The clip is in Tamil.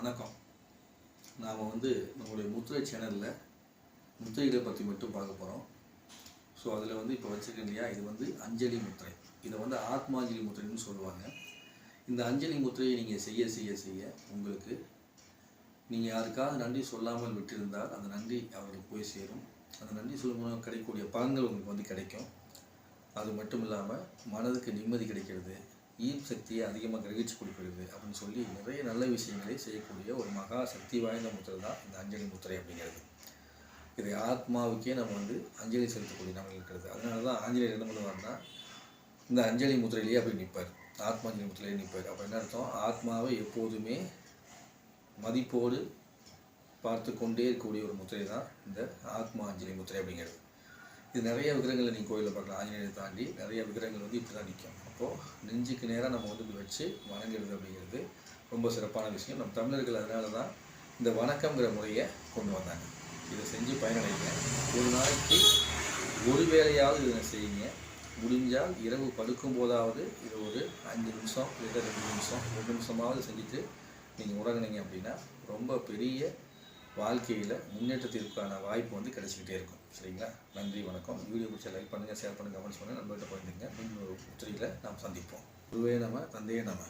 வணக்கம். நாம் வந்து நம்மளுடைய முத்திரை சேனலில் முத்திரைகளை பற்றி மட்டும் பார்க்க போகிறோம் ஸோ அதில் வந்து இப்போ வச்சுருக்கேன் இல்லையா? இது வந்து அஞ்சலி முத்திரை. இதை வந்து ஆத்மாஞ்சலி முத்திரைன்னு சொல்லுவாங்க. இந்த அஞ்சலி முத்திரையை நீங்கள் செய்ய செய்ய செய்ய உங்களுக்கு நீங்கள் யாருக்காவது நன்றி சொல்லாமல் விட்டிருந்தால் அந்த நன்றி அவர்களுக்கு போய் சேரும். அந்த நன்றி சொல்லும் கிடைக்கக்கூடிய பலன்கள் உங்களுக்கு வந்து கிடைக்கும். அது மட்டும் இல்லாமல் மனதுக்கு நிம்மதி கிடைக்கிறது. ஈர்ப்பு சக்தியை அதிகமாக கிரகிச்சு கொடுக்கிறது அப்படின்னு சொல்லி நிறைய நல்ல விஷயங்களை செய்யக்கூடிய ஒரு மகா சக்தி வாய்ந்த முத்திரை தான் இந்த அஞ்சலி முத்திரை அப்படிங்கிறது. இது ஆத்மாவுக்கே நம்ம வந்து அஞ்சலி செலுத்தக்கூடிய நம்ம இருக்கிறது. அதனால தான் ஆஞ்சநேயர் என்ன பண்ணுவார்னா இந்த அஞ்சலி முத்திரையிலேயே அப்படி நிற்பார் ஆத்மாஞ்சலி முத்திரையிலே நிற்பார் அப்போ என்ன அர்த்தம்? ஆத்மாவை எப்போதுமே மதிப்போடு பார்த்து கொண்டே இருக்கக்கூடிய ஒரு முத்திரை தான் இந்த ஆத்மா அஞ்சலி முத்திரை அப்படிங்கிறது. இது நிறைய விக்கிரங்களை நீங்கள் கோயிலில் பார்க்கலாம். ஆஞ்சநேயரை தாண்டி நிறைய விக்கிரங்கள் வந்து இப்படி தான் நிற்கும் அப்போது நெஞ்சுக்கு நேராக நம்ம வந்து வச்சு வணங்குறது அப்படிங்கிறது ரொம்ப சிறப்பான விஷயம். நம்ம தமிழர்கள் அதனால தான் இந்த வணக்கங்கிற முறையை கொண்டு வந்தாங்க. இதை செஞ்சு பயனடைங்க. ஒரு நாளைக்கு ஒரு வேளையாவது இதை செய்யுங்க. முடிஞ்சால் இரவு படுக்கும் போதாவது இது ஒரு அஞ்சு நிமிஷம் இல்லை ரெண்டு நிமிஷம் ரெண்டு நிமிஷமாவது செஞ்சுட்டு நீங்கள் உறங்கினீங்க அப்படின்னா ரொம்ப பெரிய வாழ்க்கையில் முன்னேற்றத்திற்கான வாய்ப்பு வந்து கிடைச்சிக்கிட்டே இருக்கும். சரிங்களா? நன்றி வணக்கம். வீடியோ பிடிச்ச லைக் பண்ணுங்கள் ஷேர் பண்ணுங்கள் கமெண்ட்ஸ் பண்ணுங்கள் நண்பர்கிட்ட போயிருந்தீங்க இன்னொரு உத்திரியில் நாம் சந்திப்போம். குருவே நம்ம தந்தையே நம்ம